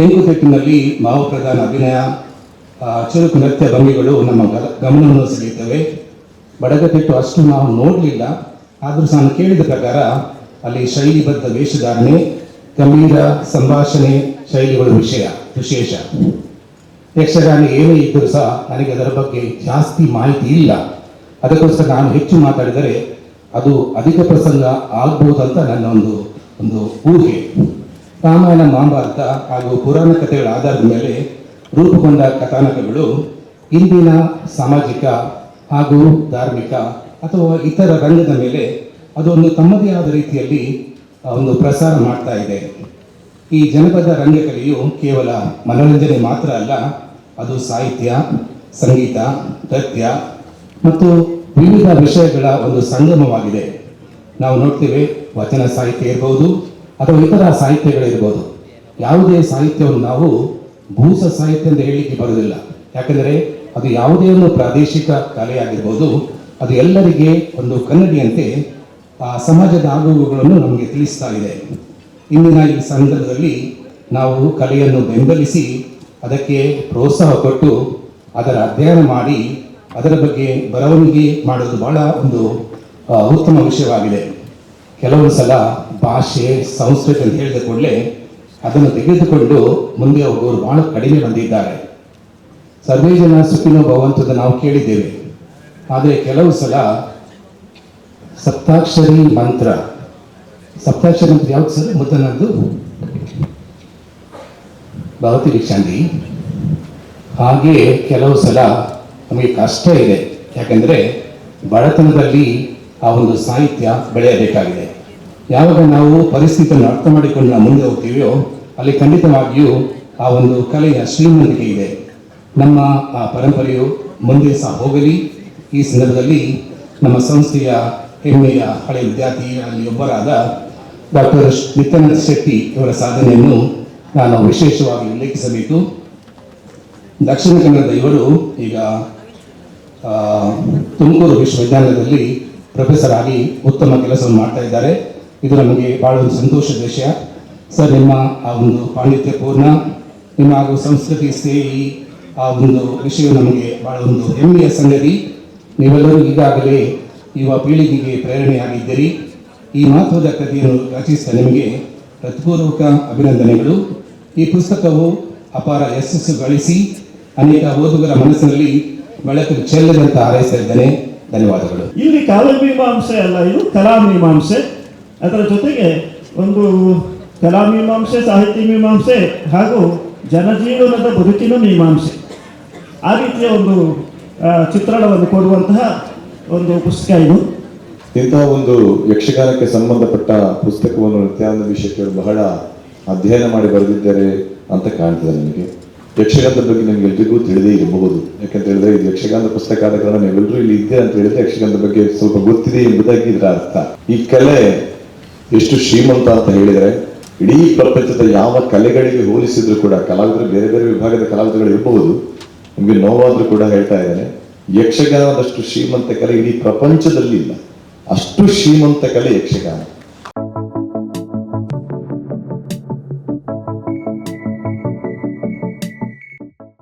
ತೆಂಕುತಿಟ್ಟಿನಲ್ಲಿ ಭಾವಪ್ರಧಾನ ಅಭಿನಯ ಆ, ಚುರುಕು ನೃತ್ಯ ಭಂಗಿಗಳು ನಮ್ಮ ಗಮನವನ್ನು ಸೆಳೆಯುತ್ತವೆ. ಬಡಗತಿಟ್ಟು ಅಷ್ಟು ನಾವು ನೋಡಲಿಲ್ಲ. ಆದರೂ ನಾನು ಕೇಳಿದ ಪ್ರಕಾರ ಅಲ್ಲಿ ಶೈಲಿಬದ್ಧ ವೇಷಧಾರಣೆ ಗಂಭೀರ ಸಂಭಾಷಣೆ ಶೈಲಿಗಳು ವಿಷಯ ವಿಶೇಷ. ಯಕ್ಷಗಾನ ಏನೇ ಇದ್ದರೂ ಸಹ ನನಗೆ ಅದರ ಬಗ್ಗೆ ಜಾಸ್ತಿ ಮಾಹಿತಿ ಇಲ್ಲ. ಅದಕ್ಕೋಸ್ಕರ ನಾನು ಹೆಚ್ಚು ಮಾತಾಡಿದರೆ ಅದು ಅಧಿಕ ಪ್ರಸಂಗ ಆಗ್ಬೋದಂತ ನನ್ನ ಒಂದು ಒಂದು ಊಹೆ. ರಾಮಾಯಣ ಮಹಾಭಾರತ ಹಾಗೂ ಪುರಾಣ ಕಥೆಗಳ ಆಧಾರದ ಮೇಲೆ ರೂಪುಗೊಂಡ ಕಥಾನಕಗಳು ಇಂದಿನ ಸಾಮಾಜಿಕ ಹಾಗೂ ಧಾರ್ಮಿಕ ಅಥವಾ ಇತರ ರಂಗದ ಮೇಲೆ ಅದೊಂದು ತಮ್ಮದೇ ಆದ ರೀತಿಯಲ್ಲಿ ಒಂದು ಪ್ರಸಾರ ಮಾಡ್ತಾ ಇದೆ. ಈ ಜನಪದ ರಂಗಕಲೆಯು ಕೇವಲ ಮನೋರಂಜನೆ ಮಾತ್ರ ಅಲ್ಲ, ಅದು ಸಾಹಿತ್ಯ, ಸಂಗೀತ, ನೃತ್ಯ ಮತ್ತು ವಿವಿಧ ವಿಷಯಗಳ ಒಂದು ಸಂಗಮವಾಗಿದೆ. ನಾವು ನೋಡ್ತೇವೆ ವಚನ ಸಾಹಿತ್ಯ ಇರ್ಬೋದು ಅಥವಾ ಇತರ ಸಾಹಿತ್ಯಗಳಿರ್ಬೋದು. ಯಾವುದೇ ಸಾಹಿತ್ಯವನ್ನು ನಾವು ಭೂಸ ಸಾಹಿತ್ಯ ಅಂತ ಹೇಳಲಿಕ್ಕೆ ಬರೋದಿಲ್ಲ ಯಾಕೆಂದರೆ ಅದು ಯಾವುದೇ ಒಂದು ಪ್ರಾದೇಶಿಕ ಕಲೆಯಾಗಿರ್ಬೋದು. ಅದು ಎಲ್ಲರಿಗೆ ಒಂದು ಕನ್ನಡಿಯಂತೆ ಆ ಸಮಾಜದ ಆಗುವುಗಳನ್ನು ನಮಗೆ ತಿಳಿಸ್ತಾ ಇದೆ. ಇಂದಿನ ಈ ಸಂದರ್ಭದಲ್ಲಿ ನಾವು ಕಲೆಯನ್ನು ಬೆಂಬಲಿಸಿ ಅದಕ್ಕೆ ಪ್ರೋತ್ಸಾಹ ಕೊಟ್ಟು ಅದರ ಅಧ್ಯಯನ ಮಾಡಿ ಅದರ ಬಗ್ಗೆ ಬರವಣಿಗೆ ಮಾಡೋದು ಬಹಳ ಒಂದು ಉತ್ತಮ ವಿಷಯವಾಗಿದೆ. ಕೆಲವು ಸಲ ಭಾಷೆ, ಸಂಸ್ಕೃತಿ ಅಂತ ಹೇಳಿದ ಕೂಡಲೇ ಅದನ್ನು ತೆಗೆದುಕೊಂಡು ಮುಂದೆ ಹೋಗುವವರು ಬಹಳ ಕಡಿಮೆ ಬಂದಿದ್ದಾರೆ ಸರ್ವೇ ಜನ ಸುಖಿನೋ ಭವಂತದ ನಾವು ಕೇಳಿದ್ದೇವೆ. ಆದರೆ ಕೆಲವು ಸಲ ಸಪ್ತಾಕ್ಷರಿ ಮಂತ್ರ. ಸಪ್ತಾಕ್ಷರಿ ಮಂತ್ರ ಯಾವ್ದು ಸರ್? ಮೊದಲನದ್ದು ಭಾವತಿ ವಿಕ್ಷಾಂತಿ ಹಾಗೆ ಕೆಲವು ಸಲ ನಮಗೆ ಕಷ್ಟ ಇದೆ. ಯಾಕಂದರೆ ಬಡತನದಲ್ಲಿ ಆ ಒಂದು ಸಾಹಿತ್ಯ ಬೆಳೆಯಬೇಕಾಗಿದೆ. ಯಾವಾಗ ನಾವು ಪರಿಸ್ಥಿತಿಯನ್ನು ಅರ್ಥ ಮಾಡಿಕೊಂಡು ನಾವು ಮುಂದೆ ಹೋಗ್ತೀವಿಯೋ ಅಲ್ಲಿ ಖಂಡಿತವಾಗಿಯೂ ಆ ಒಂದು ಕಲೆಯ ಶ್ರೀಮಂತಿಕೆ ಇದೆ. ನಮ್ಮ ಆ ಪರಂಪರೆಯು ಮುಂದೆ ಸಹ ಹೋಗಲಿ. ಈ ಸಂದರ್ಭದಲ್ಲಿ ನಮ್ಮ ಸಂಸ್ಥೆಯ ಹೆಮ್ಮೆಯ ಹಳೆಯ ವಿದ್ಯಾರ್ಥಿಗಳಲ್ಲಿ ಒಬ್ಬರಾದ ಡಾಕ್ಟರ್ ನಿತ್ಯಾನಂದ ಶೆಟ್ಟಿ ಇವರ ಸಾಧನೆಯನ್ನು ನಾನು ವಿಶೇಷವಾಗಿ ಉಲ್ಲೇಖಿಸಬೇಕು. ದಕ್ಷಿಣ ಕನ್ನಡದ ಇವರು ಈಗ ತುಮಕೂರು ವಿಶ್ವವಿದ್ಯಾಲಯದಲ್ಲಿ ಪ್ರೊಫೆಸರ್ ಆಗಿ ಉತ್ತಮ ಕೆಲಸವನ್ನು ಮಾಡ್ತಾ ಇದ್ದಾರೆ. ಇದು ನಮಗೆ ಬಹಳ ಒಂದು ಸಂತೋಷದ ವಿಷಯ. ಸರ್, ನಿಮ್ಮ ಆ ಒಂದು ಪಾಂಡಿತ್ಯಪೂರ್ಣ, ನಿಮ್ಮ ಹಾಗೂ ಸಂಸ್ಕೃತಿ ಸ್ನೇಹಿ ಆ ಒಂದು ವಿಷಯ ನಮಗೆ ಬಹಳ ಒಂದು ಹೆಮ್ಮೆಯ ಸಂಗತಿ. ನೀವೆಲ್ಲರೂ ಈಗಾಗಲೇ ಯುವ ಪೀಳಿಗೆಗೆ ಪ್ರೇರಣೆಯಾಗಿದ್ದೀರಿ. ಈ ಮಹತ್ವದ ಕಥೆಯನ್ನು ರಚಿಸಿದ ನಿಮಗೆ ಹೃತ್ಪೂರ್ವಕ ಅಭಿನಂದನೆಗಳು. ಈ ಪುಸ್ತಕವು ಅಪಾರ ಯಶಸ್ಸು ಗಳಿಸಿ ಅನೇಕ ಓದುಗರ ಮನಸ್ಸಿನಲ್ಲಿ ಬೆಳಕು ಚೆಲ್ಲದಂತ ಹಾರೈಸ್ತಾ ಧನ್ಯವಾದಗಳು. ಇಲ್ಲಿ ಕಾಲಮೀಮಾಂಸೆ ಅಲ್ಲ ಇದು ಕಲಾಮೀಮಾಂಸೆ. ಅದರ ಜೊತೆಗೆ ಒಂದು ಕಲಾಮೀಮಾಂಸೆ ಸಾಹಿತ್ಯ ಮೀಮಾಂಸೆ ಹಾಗೂ ಜನಜೀವನದ ಬದುಕಿನ ಮೀಮಾಂಸೆ. ಆ ರೀತಿಯ ಒಂದು ಚಿತ್ರಣವನ್ನು ಕೊಡುವಂತಹ ಒಂದು ಪುಸ್ತಕ ಇದು. ಇಂತಹ ಒಂದು ಯಕ್ಷಗಾನಕ್ಕೆ ಸಂಬಂಧಪಟ್ಟ ಪುಸ್ತಕವನ್ನು ನಿತ್ಯಾನಂದ ವಿಷಯಕ್ಕೆ ಬಹಳ ಅಧ್ಯಯನ ಮಾಡಿ ಬರೆದಿದ್ದಾರೆ ಅಂತ ಕಾಣ್ತದೆ ನನಗೆ ಯಕ್ಷಗಾನದ ಬಗ್ಗೆ ನಿಮ್ಗೆ ಎಲ್ರಿಗೂ ತಿಳಿದೇ ಇರಬಹುದು. ಯಾಕಂತ ಹೇಳಿದ್ರೆ ಇದು ಯಕ್ಷಗಾನದ ಪುಸ್ತಕ ಆದ ಕಾರಣ ನೀವೆಲ್ಲರೂ ಇಲ್ಲಿ ಇದ್ದೆ ಅಂತ ಹೇಳಿದ್ರೆ ಯಕ್ಷಗಾನದ ಬಗ್ಗೆ ಸ್ವಲ್ಪ ಗೊತ್ತಿದೆ ಎಂಬುದಾಗಿ ಇದರ ಅರ್ಥ. ಈ ಕಲೆ ಎಷ್ಟು ಶ್ರೀಮಂತ ಅಂತ ಹೇಳಿದ್ರೆ, ಇಡೀ ಪ್ರಪಂಚದ ಯಾವ ಕಲೆಗಳಿಗೆ ಹೋಲಿಸಿದ್ರು ಕೂಡ, ಕಲಾವಿದರು ಬೇರೆ ಬೇರೆ ವಿಭಾಗದ ಕಲಾವಿದರುಗಳು ಇರಬಹುದು ನಿಮಗೆ ನೋವಾದ್ರೂ ಕೂಡ ಹೇಳ್ತಾ ಇದ್ದೇನೆ, ಯಕ್ಷಗಾನದಷ್ಟು ಶ್ರೀಮಂತ ಕಲೆ ಇಡೀ ಪ್ರಪಂಚದಲ್ಲಿ ಇಲ್ಲ. ಅಷ್ಟು ಶ್ರೀಮಂತ ಕಲೆ ಯಕ್ಷಗಾನ.